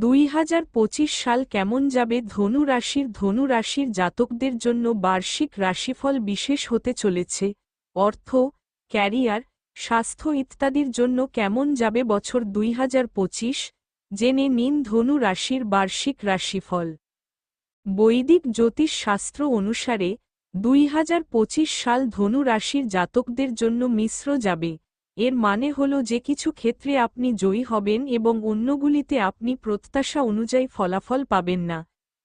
দুই হাজার পঁচিশ সাল কেমন যাবে ধনু রাশির? ধনু রাশির জাতকদের জন্য বার্ষিক রাশিফল বিশেষ হতে চলেছে। অর্থ, ক্যারিয়ার, স্বাস্থ্য ইত্যাদির জন্য কেমন যাবে বছর দুই হাজার পঁচিশ? জেনে নিন ধনু রাশির বার্ষিক রাশিফল। বৈদিক জ্যোতিষ শাস্ত্র অনুসারে দুই হাজার পঁচিশ সাল ধনু রাশির জাতকদের জন্য মিশ্র যাবে। এর মানে হল যে কিছু ক্ষেত্রে আপনি জয়ী হবেন এবং অন্যগুলিতে আপনি প্রত্যাশা অনুযায়ী ফলাফল পাবেন না।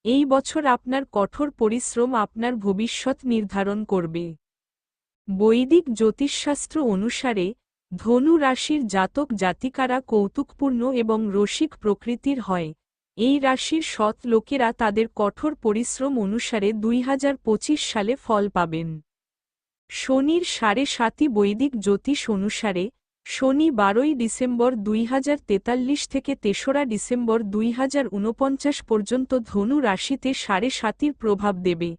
এই বছর আপনার কঠোর পরিশ্রম আপনার ভবিষ্যৎ নির্ধারণ করবে। বৈদিক জ্যোতিষশাস্ত্র অনুসারে, ধনু রাশির জাতক জাতিকারা কৌতুকপূর্ণ এবং রসিক প্রকৃতির হয়। এই রাশির সৎ লোকেরা তাদের কঠোর পরিশ্রম অনুসারে দুই হাজার পঁচিশ সালে ফল পাবেন। শনির সাড়ে সাতই বৈদিক জ্যোতিষ অনুসারে, শনি বারোই ডিসেম্বর দুই হাজার তেতাল্লিশ থেকে তেসরা ডিসেম্বর দুই হাজার ঊনপঞ্চাশ পর্যন্ত ধনু রাশিতে সাড়ে সাতির প্রভাব দেবে।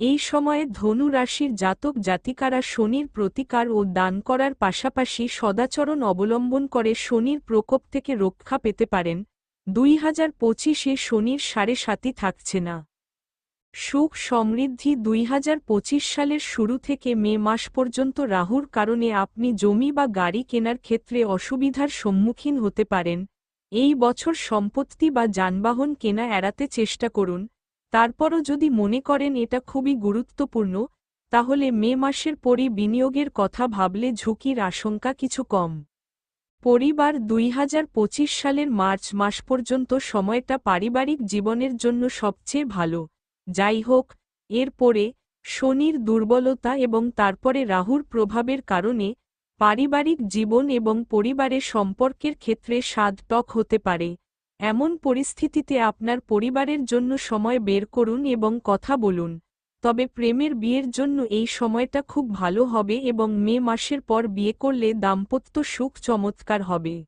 এই সময়ে ধনু রাশির জাতক জাতিকারা শনির প্রতিকার ও দান করার পাশাপাশি সদাচরণ অবলম্বন করে শনির প্রকোপ থেকে রক্ষা পেতে পারেন। দুই হাজার পঁচিশে শনির সাড়ে সাতি থাকছে না। সুখ সমৃদ্ধি দুই হাজার পঁচিশ সালের শুরু থেকে মে মাস পর্যন্ত রাহুর কারণে আপনি জমি বা গাড়ি কেনার ক্ষেত্রে অসুবিধার সম্মুখীন হতে পারেন। এই বছর সম্পত্তি বা যানবাহন কেনা এড়াতে চেষ্টা করুন। তারপরও যদি মনে করেন এটা খুবই গুরুত্বপূর্ণ, তাহলে মে মাসের পরই বিনিয়োগের কথা ভাবলে ঝুঁকির আশঙ্কা কিছু কম। পরিবার দুই হাজার পঁচিশ সালের মার্চ মাস পর্যন্ত সময়টা পারিবারিক জীবনের জন্য সবচেয়ে ভালো। যাই হোক এরপরে শনির দুর্বলতা এবং তারপরে রাহুর প্রভাবের কারণে পারিবারিক জীবন এবং পরিবারের সম্পর্কের ক্ষেত্রে টক হতে পারে। এমন পরিস্থিতিতে আপনার পরিবারের জন্য সময় বের করুন এবং কথা বলুন। তবে প্রেমের বিয়ের জন্য এই সময়টা খুব ভালো হবে এবং মে মাসের পর বিয়ে করলে দাম্পত্য সুখ চমৎকার হবে।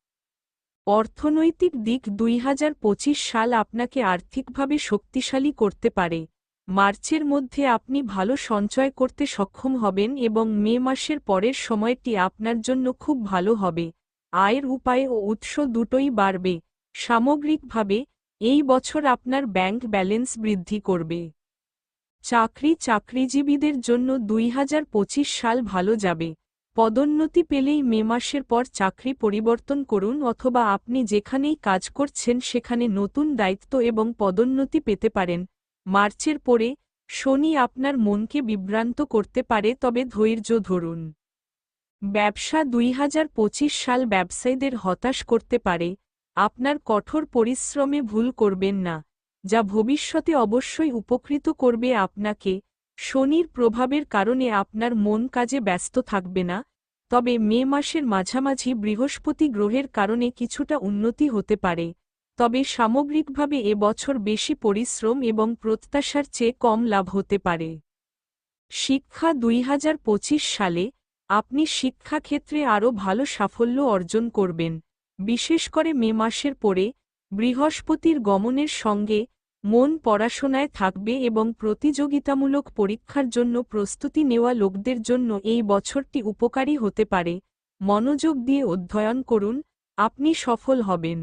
অর্থনৈতিক দিক দুই হাজার পঁচিশ সাল আপনাকে আর্থিকভাবে শক্তিশালী করতে পারে। মার্চের মধ্যে আপনি ভালো সঞ্চয় করতে সক্ষম হবেন এবং মে মাসের পরের সময়টি আপনার জন্য খুব ভালো হবে। আয়ের উপায় ও উৎস দুটোই বাড়বে। সামগ্রিকভাবে, এই বছর আপনার ব্যাংক ব্যালেন্স বৃদ্ধি করবে। চাকরি চাকরিজীবীদের জন্য দুই হাজার পঁচিশ সাল ভালো যাবে। পদোন্নতি পেলেই মে মাসের পর চাকরি পরিবর্তন করুন অথবা আপনি যেখানেই কাজ করছেন সেখানে নতুন দায়িত্ব এবং পদোন্নতি পেতে পারেন। মার্চের পরে শনি আপনার মনকে বিভ্রান্ত করতে পারে, তবে ধৈর্য ধরুন। ব্যবসা দুই হাজার পঁচিশ সাল ব্যবসায়ীদের হতাশ করতে পারে। আপনার কঠোর পরিশ্রমে ভুল করবেন না, যা ভবিষ্যতে অবশ্যই উপকৃত করবে আপনাকে। শনির প্রভাবের কারণে আপনার মন কাজে ব্যস্ত থাকবে না, তবে মে মাসের মাঝামাঝি বৃহস্পতি গ্রহের কারণে কিছুটা উন্নতি হতে পারে, তবে সামগ্রিকভাবে এ বছর বেশি পরিশ্রম এবং প্রত্যাশার চেয়ে কম লাভ হতে পারে। শিক্ষা দুই হাজার পঁচিশ সালে আপনি শিক্ষাক্ষেত্রে আরও ভালো সাফল্য অর্জন করবেন, বিশেষ করে মে মাসের পরে বৃহস্পতির গমনের সঙ্গে মন পড়াশোনায় থাকবে এবং প্রতিযোগিতামূলক পরীক্ষার জন্য প্রস্তুতি নেওয়া লোকদের জন্য এই বছরটি উপকারী হতে পারে। মনোযোগ দিয়ে অধ্যয়ন করুন, আপনি সফল হবেন।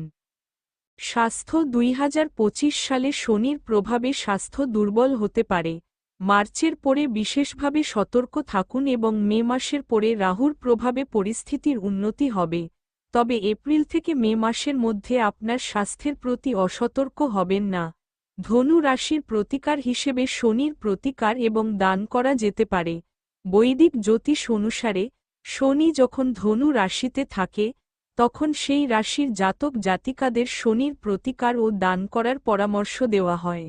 স্বাস্থ্য দুই হাজার পঁচিশ সালে শনির প্রভাবে স্বাস্থ্য দুর্বল হতে পারে। মার্চের পরে বিশেষভাবে সতর্ক থাকুন এবং মে মাসের পরে রাহুর প্রভাবে পরিস্থিতির উন্নতি হবে। তবে এপ্রিল থেকে মে মাসের মধ্যে আপনার স্বাস্থ্যের প্রতি অসতর্ক হবেন না। ধনু রাশির প্রতিকার হিসেবে শনির প্রতিকার এবং দান করা যেতে পারে। বৈদিক জ্যোতিষ অনুসারে, শনি যখন ধনু রাশিতে থাকে, তখন সেই রাশির জাতক জাতিকাদের শনির প্রতিকার ও দান করার পরামর্শ দেওয়া হয়।